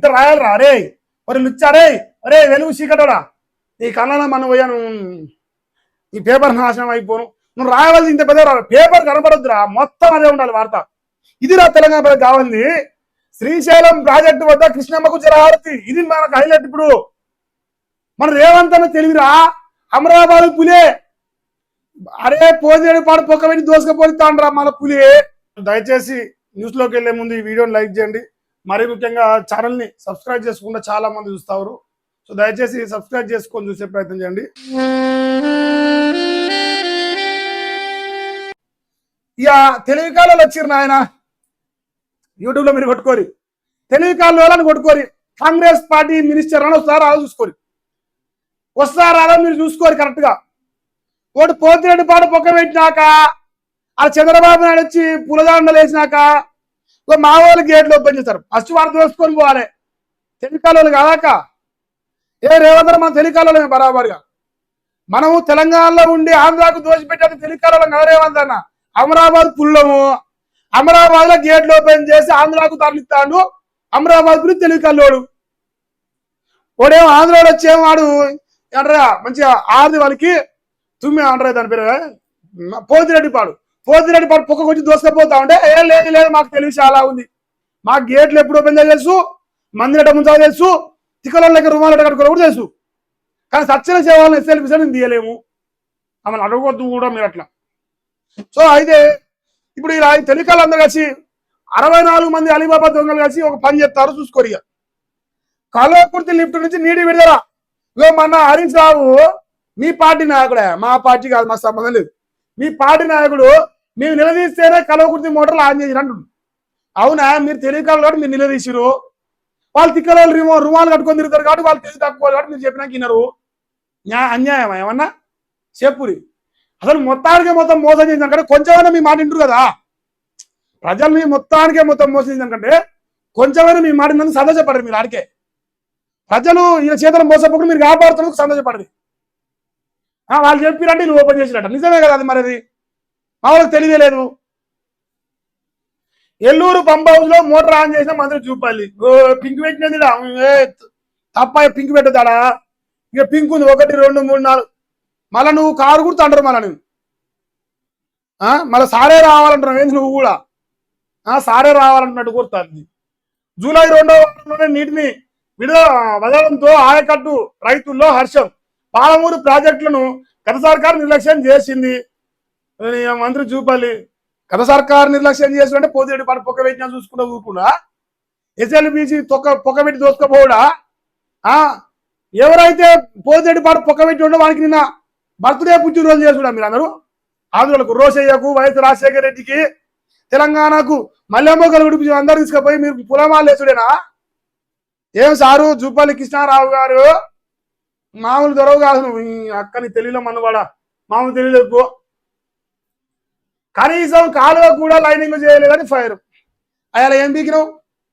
ఇంత రాయాలరా? అరే మరి లుచ్చారే అరే వెలుగు చీకటోడా? నీ కళ్ళలో మనం పోయాను. ఈ పేపర్ నాశనం అయిపోను. నువ్వు రాయవలసి ఇంత పెద్ద పేపర్ కనబడొద్దురా మొత్తం అదే ఉండాలి వార్త. ఇదిరా తెలంగాణ ప్రజలకు శ్రీశైలం ప్రాజెక్టు వద్ద కృష్ణమ్మకు జలహారతి ఇది మనకు హైలైట్ ఇప్పుడు. మన రేవంత్ అన్న తెలివిరా? అమరాబాద్ పులే. అరే పోదేడు పాడు పొక్క పెట్టి దోసుకపోతాండ్రా మన పులి. దయచేసి న్యూస్లోకి వెళ్ళే ముందు ఈ వీడియోని లైక్ చేయండి. మరి ముఖ్యంగా ఛానల్ని సబ్స్క్రైబ్ చేసుకుంటే చాలా మంది చూస్తారు. సో దయచేసి సబ్స్క్రైబ్ చేసుకొని చూసే ప్రయత్నం చేయండి. ఇక తెలివి కాలంలో వచ్చిర్రు నాయన? యూట్యూబ్లో మీరు కొట్టుకోరి. తెలివి కాలంలో కొట్టుకోరి. కాంగ్రెస్ పార్టీ మినిస్టర్ అని వస్తారా? అలా చూసుకోరి. వస్తారా? అలా మీరు చూసుకోరు కరెక్ట్గా ఒకటి పోతిరెడ్డి పాట పొక్క పెట్టినాక ఆ చంద్రబాబు నాయుడు వచ్చి పులదాండలు వేసినాక మా వాళ్ళు గేట్లు ఓపెన్ చేస్తారు. ఫస్ట్ వాడు దోసుకొని పోవాలి. తెలికాలు కాదాక? ఏ రేవంత్ మన తెలికాలమే బరాబర్గా. మనము తెలంగాణలో ఉండి ఆంధ్రాకు దోషిపెట్టేది తెలికాలం కదా రేవంత్ అన్న? అమరాబాద్ పుల్లము. అమరాబాద్లో గేట్లు ఓపెన్ చేసి ఆంధ్రాకు తరలిస్తాడు. అమరాబాద్ గురించి తెలివికల్లోడు వాడేమో ఆంధ్రాలో వచ్చేమో వాడు అంటారా మంచిగా ఆరుది వాళ్ళకి తుమ్మి అంటారా దాని పేరు. పోతిరెడ్డి పాడు పోతిరెడ్డి పాడు పొక్క కొంచెం దోసుకపోతా ఉంటే ఏ లేదు లేదు మాకు తెలివి చాలా ఉంది. మా గేట్లు ఎప్పుడు ఓపెన్ చేయాలి తెలుసు? మందిరట ముంచా తెలుసు? తిక్కలకి రుమాలట కట్టుకోవడం కూడా తెలుసు. కానీ సచ్చిన సేవలను ఎస్ఎల్పి నేను తీయలేము. ఆమెను అడగవద్దు కూడా మీరు అట్లా. సో అయితే ఇప్పుడు ఇలా తెలికాలు అందరు కలిసి అరవై నాలుగు మంది అలీబాబా దొంగలు కలిసి ఒక పని చేస్తారు చూసుకోరు ఇక. కలవకుర్తి లిఫ్ట్ నుంచి నీటి విడుదల. ఇగో మన హరీష్ రావు మీ పార్టీ నాయకుడే? మా పార్టీ కాదు మా సంబంధం లేదు. మీ పార్టీ నాయకుడు మేము నిలదీస్తేనే కలవకుర్తి మోటార్లు ఆన్ చేసి అంటుండు. అవునా? మీరు తెలియకాలు కాబట్టి మీరు నిలదీసిరు వాళ్ళు తిక్కల రుమా రుమాలు కట్టుకొని తిరుగుతారు కాబట్టి వాళ్ళు తెలివి తక్కువ కాబట్టి మీరు చెప్పినాక వినరు. అన్యాయం ఏమన్నా? చెప్పురి. అసలు మొత్తానికే మొత్తం మోసం చేసిన కంటే కొంచెమైనా మీ మాట వింటారు కదా. ప్రజలు మీ మొత్తానికే మొత్తం మోసం చేసిన కంటే కొంచెమైనా మీ మాట విన్నందుకు సంతోషపడరు మీరు ఆడికే. ప్రజలు ఈ చేతులు మోసపోకుండా మీరు కాపాడుతున్నందుకు సంతోషపడరు. వాళ్ళు చెప్పిరంటే నువ్వు ఓపెన్ చేసినట్ట నిజమే కదా అది మరి అది మా వాళ్ళకి ఎల్లూరు పంప్ హౌస్లో మోటార్ ఆన్ చేసిన మంత్రి చూపాలి పింక్ పెట్టినది తప్ప పింక్ పెట్టుతాడా ఇక పింక్ ఉంది. ఒకటి రెండు మూడు నాలుగు. మళ్ళా నువ్వు కారు కూడా తండ్రు మళ్ళా నువ్వు ఆ, సారే రావాలంటున్నావు. ఏంది నువ్వు కూడా? ఆ, సారే రావాలంటున్నట్టు గుర్తుంది. జూలై రెండో వారంలోనే నీటిని విడుదల వదలడంతో ఆయకట్టు రైతుల్లో హర్షం. పాలమూరు ప్రాజెక్టులను గత సర్కారు నిర్లక్ష్యం చేసింది. మంత్రి చూపాలి. గత సర్కారు నిర్లక్ష్యం చేసినట్టే పోతేడు పడ పొక్క పెట్టినా చూసుకుంటా ఊరుకుండా ఎస్ఎల్బిసి తొక్క పొక్క పెట్టి దోసుకోపోడా? ఎవరైతే పోతేడు పాటు పొక్క పెట్టి ఉండో వానికి నిన్న బర్త్డే పుట్టినరోజు చేసుకున్నా మీరు అందరూ ఆంధ్రులకు రోసయ్యకు వైఎస్ రాజశేఖర రెడ్డికి తెలంగాణకు మల్లెమ్మకలు ఉడిపి అందరు తీసుకుపోయి మీరు పులమాలు వేసుడేనా? ఏం సారు? జూపల్లి కృష్ణారావు గారు మామూలు దొరవ కాదు నువ్వు ఈ అక్కని తెలియలో మనవాడా. మామూలు తెలియలేదు కనీసం కాలువ కూడా లైనింగ్ చేయలేదని ఫైర్. అయాల ఏం బీకినావు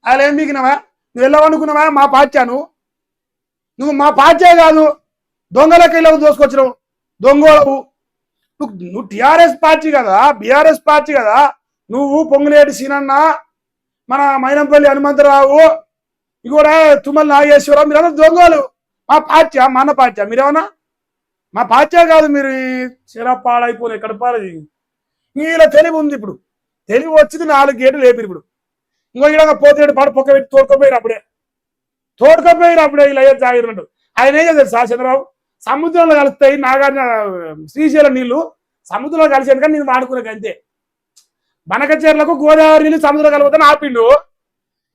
అయాల ఏం బీకినావా నువ్వు వెళ్ళవనుకున్నావా మా పాచ్యాను నువ్వు. మా పాచ్యే కాదు. దొంగలకి వెళ్ళవు దోసుకొచ్చినావు. దొంగోళవు నువ్వు నువ్వు టిఆర్ఎస్ పార్టీ కదా బీఆర్ఎస్ పార్టీ కదా. నువ్వు పొంగులేటి సీనన్న మన మైనంపల్లి హనుమంతరావు ఇది తుమ్మల నాగేశ్వరరావు మీరందరూ దొంగలు మా పార్టీ మన పార్టీ మీరేమన్నా? మా పార్టీ కాదు మీరు చిర ఎక్కడ పాడది? ఇలా తెలివి ఉంది ఇప్పుడు. తెలివి వచ్చింది నాలుగు గేట్లు లేపిరు ఇప్పుడు. ఇంకో ఇక్కడ పోతే పాడు పొక్క పెట్టి తోడుకోపోయారు అప్పుడే. తోడుకోపోయారు అప్పుడే ఇలా జాగిరినట్టు ఆయన ఏం చేశారు సార్ చంద్రబాబు? సముద్రంలో కలుస్తాయి నాగార్జున శ్రీశైలం నీళ్ళు సముద్రంలో కలిసేందుకని నేను వాడుకునే అంతే. బనకచేర్లకు గోదావరి నీళ్ళు సముద్రం కలుగుతాను ఆపిండు.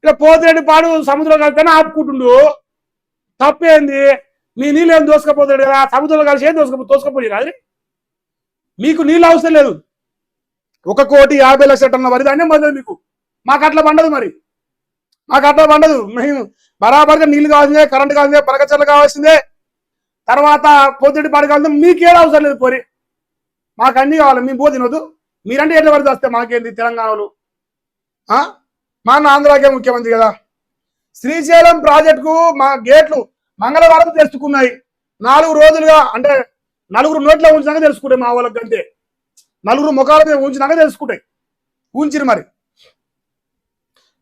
ఇలా పోతిరెడ్డి పాడు సముద్రం కలిపితేనే ఆపుకుంటుండు. తప్పేంది? మీ నీళ్ళు ఏం దోసుకపోతాడు కదా? సముద్రంలో కలిసి ఏం దోసుకపో తోసుకపోయి అది? మీకు నీళ్ళు అవసరం లేదు. ఒక కోటి యాభై లక్షల టన్నుల వరి ధాన్యం పండదు మీకు. మాకు అట్లా పండదు మరి. మాకు అట్లా పండదు. మేము బరాబర్గా నీళ్ళు కావాల్సిందే కరెంట్ కావాల్సిందే పరకచర్లు కావాల్సిందే. తర్వాత పొద్దుటి పాడు కావాల్సిందే. మీకేం అవసరం లేదు పోరి మాకు అన్ని కావాలి. మేము పో తినొద్దు. మీరంటే ఎట్లా పడితే వస్తే మాకేంది తెలంగాణలో? మా ఆంధ్రాకే ముఖ్యమంత్రి కదా. శ్రీశైలం ప్రాజెక్టుకు మా గేట్లు మంగళవారం తెలుసుకున్నాయి. నాలుగు రోజులుగా అంటే నలుగురు నోట్లో ఉంచినాక తెలుసుకుంటాయి మా వాళ్ళకి కంటే నలుగురు ముఖాల మీద ఉంచినాక తెలుసుకుంటాయి. ఉంచిరు మరి.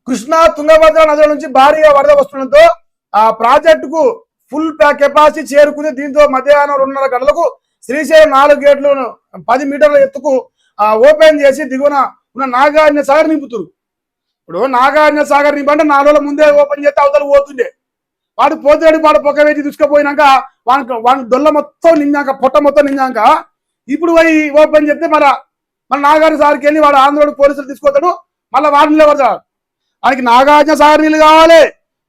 కృష్ణా తుంగభద్ర నదుల నుంచి భారీగా వరద వస్తుండటంతో ఆ ప్రాజెక్టుకు ఫుల్ కెపాసిటీ చేరుకుంది. దీంతో మధ్యాహ్నం రెండున్నర గంటలకు శ్రీశైలం నాలుగు గేట్లు పది మీటర్ల ఎత్తుకు ఓపెన్ చేసి దిగువన ఉన్న నాగార్జున సాగర్ నింపుతురు. ఇప్పుడు నాగార్జున సాగర్ నింపంటే నాలుగు రోజుల ముందే ఓపెన్ చేస్తే అవతల పోతుండే. వాడు పోతాడు వాడు పొక్క వేసి తీసుకుపోయినాక వానికి వాని దొల్ల మొత్తం నిన్నాక పొట్ట మొత్తం నిన్నాక ఇప్పుడు పోయి ఓపెన్ చెప్తే మరి మన నాగార్జున సార్కి వెళ్ళి వాడు ఆంధ్రోడు పోలీసులు తీసుకొస్తాడు మళ్ళీ వాడు నిలబడతాడు. ఆయనకి నాగార్జున సార్ నీళ్ళు కావాలి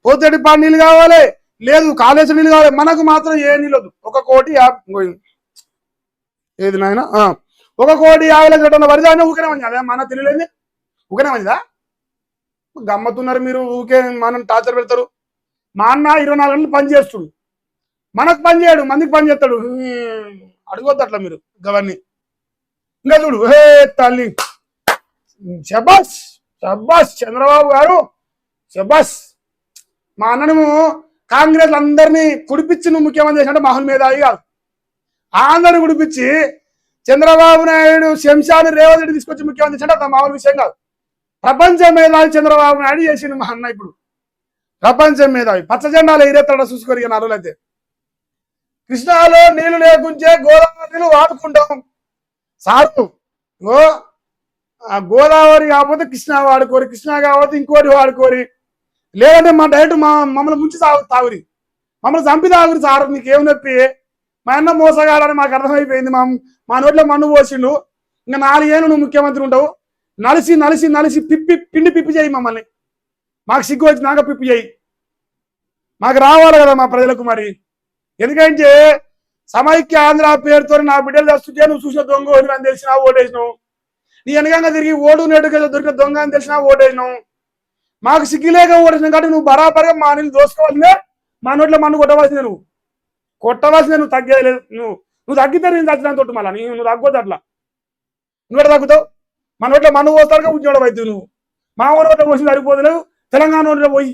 పోతేడు పాడు నీళ్ళు కావాలి లేదు కాళేశ్వరం నీళ్ళు కావాలి మనకు మాత్రం ఏ నీళ్ళు ఒక కోటి ఏది నాయన? ఒక కోటి యాభై లక్షల టన్నుల వరిదా అయినా ఊకనే మంచిది. అదే మన తెలియలేదు. ఊకనే మంచిదా? గమ్మతున్నారు మీరు ఊకే మనం టార్చర్ పెడతారు. మా అన్న ఇరవై నాలుగు గంటలు పని చేస్తుడు. మనకు పని చేయడు మందికి పని చేస్తాడు. హ్మ్, అడగొద్దు అట్లా మీరు గవర్ని ఇంకా చూడు హే తల్లి. శబాస్ శబాస్ చంద్రబాబు గారు శబాస్ మా అన్నను కాంగ్రెస్ అందరినీ కుడిపించి నువ్వు ముఖ్యమంత్రి చేసినట్టు మహల్ మేధావి కాదు అందరిని కుడిపించి చంద్రబాబు నాయుడు శంషాన్ని రేవంత్ రెడ్డి తీసుకొచ్చి ముఖ్యమంత్రి చేసినట్టు అది మామూలు విషయం కాదు. ప్రపంచ మేధావి చంద్రబాబు నాయుడు చేసిండు మా అన్న ఇప్పుడు. ప్రపంచం మేధావి పచ్చ జెండాలు ఎగిరేస్తాడు చూసుకొని నరులైతే కృష్ణాలో నీళ్ళు లేకుంటే గోదావరి వాడుకుంటాం. సారు ఓ గోదావరి కాకపోతే కృష్ణా వాడుకోరి కృష్ణా కాకపోతే ఇంకోటి వాడుకోరి. లేదంటే మా డైరెక్ట్ మా మమ్మల్ని ముంచి తాగు తాగురి. మమ్మల్ని చంపి తాగురి సారు నీకేం నొప్పి? మా అన్న మోసగాడని మాకు అర్థమైపోయింది మా మా నోట్లో మన్ను పోసిండు. ఇంకా నాలుగేళ్ళు నువ్వు ముఖ్యమంత్రి ఉంటావు. నలిసి నలిసి నలిసి పిప్పి పిండి పిప్పి చేయి మమ్మల్ని. మాకు సిగ్గు వచ్చి నాక పిప్పి చేయి. మాకు రావాలి కదా మా ప్రజలకు మరి. ఎందుకంటే సమైక్య ఆంధ్ర పేరుతో నా బిడ్డలు తెస్తుంటే నువ్వు చూసిన దొంగ అని అని తెలిసినా ఓటేసినావు. నీ వెనకంగా తిరిగి ఓడు నేటుగా దొరికిన దొంగ అని తెలిసినా ఓటేసినావు. మాకు సిగ్గులేక ఓడేసినావు కాబట్టి నువ్వు బరాబర్గా మా నీళ్ళు దోసుకోవాల్సిందే మా నోట్లో మన్ను కొట్టవలసిందే నువ్వు. కొట్టవలసిందే నువ్వు తగ్గేది నువ్వు నువ్వు తగ్గితే నేను తగ్గిన తోటి మళ్ళీ. నీ- నువ్వు తగ్గొద్దు అట్లా. నువ్వు ఎట్లా తగ్గుతావు? మన నోట్లో మన్ను పోస్తాడుగా ఉద్యోగం అవుతావు నువ్వు మా మామ నోట్లో పోసి సరిపోదు తెలంగాణ నోట్లో పోయి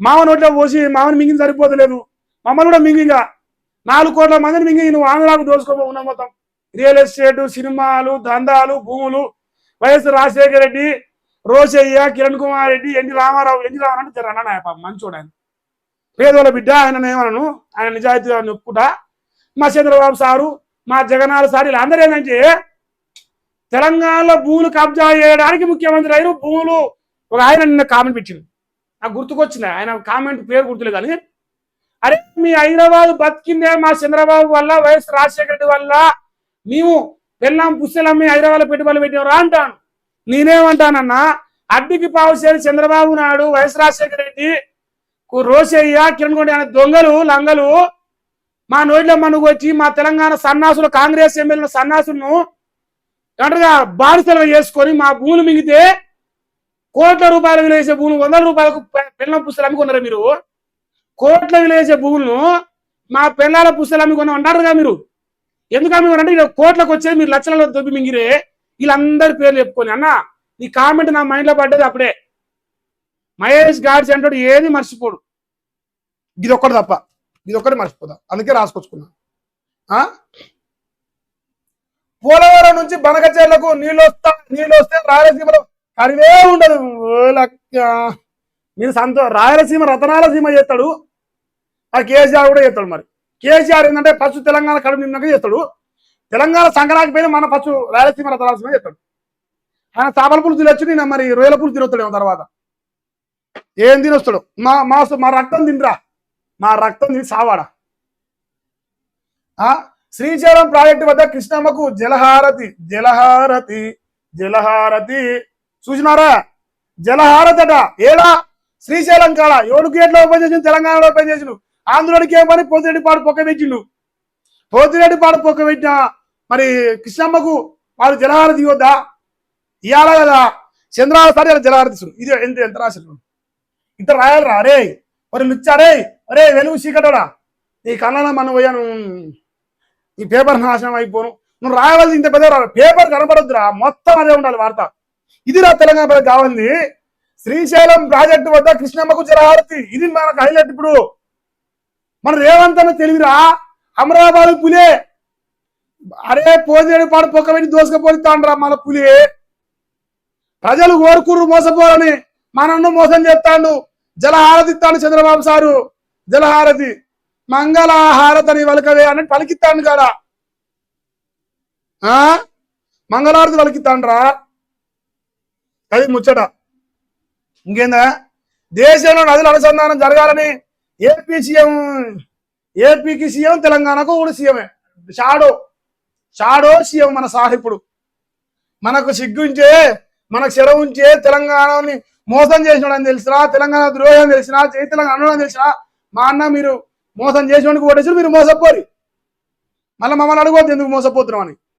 మామ నోట్లో పోసి మామని మింగింది సరిపోతలేదు మమ్మల్ని కూడా మింగిగా. నాలుగు కోట్ల మందిని మింగి నువ్వు ఆంధ్రాకు దోసుకోబో ఉన్నావు మొత్తం. రియల్ ఎస్టేట్ సినిమాలు దందాలు భూములు. YS Rajasekhara Reddy Rosaiah Kiran Kumar Reddy NT Rama Rao NT Rama Rao అంటే జర మంచోడు ఆయన. పేదోళ్ళ బిడ్డ ఆయన ఏమనను? ఆయన నిజాయితీగా నొప్పుట మా చంద్రబాబు సారు మా జగనాల సార్ ఇలా అందరూ ఏంటంటే తెలంగాణలో భూములు కబ్జా చేయడానికి ముఖ్యమంత్రి అయిన భూములు ఒక ఆయన నిన్న కామెంట్ పెట్టింది నాకు గుర్తుకొచ్చింది ఆయన కామెంట్ పేరు గుర్తులేదు కానీ అరే మీ హైదరాబాద్ బతికిందే మా చంద్రబాబు వల్ల వైఎస్ రాజశేఖర రెడ్డి వల్ల మేము పెళ్ళాం పుస్తలమ్మి హైదరాబాద్ పెట్టుబడులు పెట్టేవారు అంటాను. నేనేమంటానన్నా అడ్డికి పావుసేరి చంద్రబాబు నాయుడు వైఎస్ రాజశేఖర రెడ్డి రోసయ్య కిరణ్ కొండ అనే దొంగలు లంగలు మా నోట్లో మనుగు వచ్చి మా తెలంగాణ సన్నాసులు కాంగ్రెస్ ఎమ్మెల్యేల సన్నాసులను ఏమంటారుగా బానిసలు చేసుకొని మా భూములు మింగితే కోట్ల రూపాయలు విలువేసే భూములు వందల రూపాయలకు పిల్లల పుస్తలు అమ్ముకున్నారా మీరు? కోట్ల విలువేసే భూములను మా పిల్లల పుస్తలు అమ్ముకున్నాం అంటారుగా మీరు. ఎందుకు అమ్ముకున్నారంటే ఇలా కోట్లకు వచ్చేది మీరు లక్షలలో దొబ్బి మింగిరే. వీళ్ళందరి పేర్లు చెప్పుకొని అన్న ఈ కామెంట్ నా మైండ్లో పడ్డది అప్పుడే. మహేష్ గాడ్స్ అంటాడు ఏది మర్చిపోడు. ఇది ఒక్కటి తప్ప. ఇది ఒక్కటి మర్చిపోదా అందుకే రాసుకొచ్చుకున్నా. ఆ? పోలవరం నుంచి బనకచేర్లకు నీళ్ళు వస్తా నీళ్ళు వస్తే రాయలసీమలో కరివే ఉండదు. ఓ లక్క. మీరు సంతో రాయలసీమ రతనాలసీమ చేస్తాడు. ఆ కేసీఆర్ కూడా చేస్తాడు మరి. కేసీఆర్ ఏంటంటే ఫస్ట్ తెలంగాణ కడుపు నిన్నాక చేస్తాడు. తెలంగాణ సంక్రాంతి పైన మన ఫస్ట్ రాయలసీమ రతనాలసీమ చేస్తాడు. ఆయన చేపల పులుసు తినొచ్చు నేను మరి రొయ్యల పులుసు తినొస్తాడేమో తర్వాత. ఏం తినొస్తాడు? మా మా మా రక్తం తినరా? మా రక్తం తిని సావాడా? ఆ? శ్రీశైలం ప్రాజెక్టు వద్ద కృష్ణమ్మకు జలహారతి జలహారతి జలహారతి చూసినారా? జలహారతట. ఏడా? శ్రీశైలం కాడ. ఏడు గేట్లు ఓపెన్ చేసిండు తెలంగాణలో ఓపెన్ చేసిండు ఆంధ్రుడికి ఏం పని? పోతిరెడ్డి పాడు పొక్క పెట్టిండు. పోతిరెడ్డి పాడు పొక్క పెట్టిన మరి కృష్ణమ్మకు వాడు జలహార దిగొద్దా ఇవ్వాలా కదా? చంద్రాల సారి జలహారతి ఇస్తుంది ఇది ఎంత ఎంత రాశారు ఇంత రాయాలరా? అరే మరి లుచ్చారే అరే వెలుగు చీకటోడా? నీ కళ్ళలో మనం పోయాను. ఈ పేపర్ నాశనం అయిపోను. నువ్వు రాయవలసి ఇంత పెద్ద పేపర్ కనపడొద్దురా? మొత్తం అదే ఉండాలి వార్త. ఇదిరా తెలంగాణ ప్రజలకు కావాలి శ్రీశైలం ప్రాజెక్టు వద్ద కృష్ణమ్మకు జలహారతి. ఇది మనకు హైలైట్ ఇప్పుడు. మన రేవంత్ అన్న తెలివిరా? అమరాబాద్ పులే. అరే పోజేడు పాడు పొక్క పెట్టి దోసుకపోతాండ్రా మన పులి. ప్రజలు కోరుకుర్రు మోసపోరని మనన్ను మోసం చేస్తాడు. జలహారతి ఇస్తాడు చంద్రబాబు సారు. జలహారతి. మంగళహారతని వలకవే అని పలికిస్తాడు కదా ఆ? మంగళహారతి పలికిస్తాండ్రా అది ముచ్చట. ఇంకేందా? దేశంలో నదుల అనుసంధానం జరగాలని ఏపీ సీఎం ఏపీకి సీఎం తెలంగాణకు కూడా సీఎమే. షాడో షాడో సీఎం మన సార్ ఇప్పుడు. మనకు సిగ్గుంచే మనకు చెరవు ఉంచే తెలంగాణని మోసం చేసినాడని తెలిసినా తెలంగాణ ద్రోహం తెలిసినా జై తెలంగాణ అనడం తెలిసినా మా అన్న మీరు మోసం చేసినందుకు ఓటేసి మీరు మోసపోరు. మళ్ళీ మమ్మల్ని అడగవద్దు ఎందుకు మోసపోతున్నాం అని.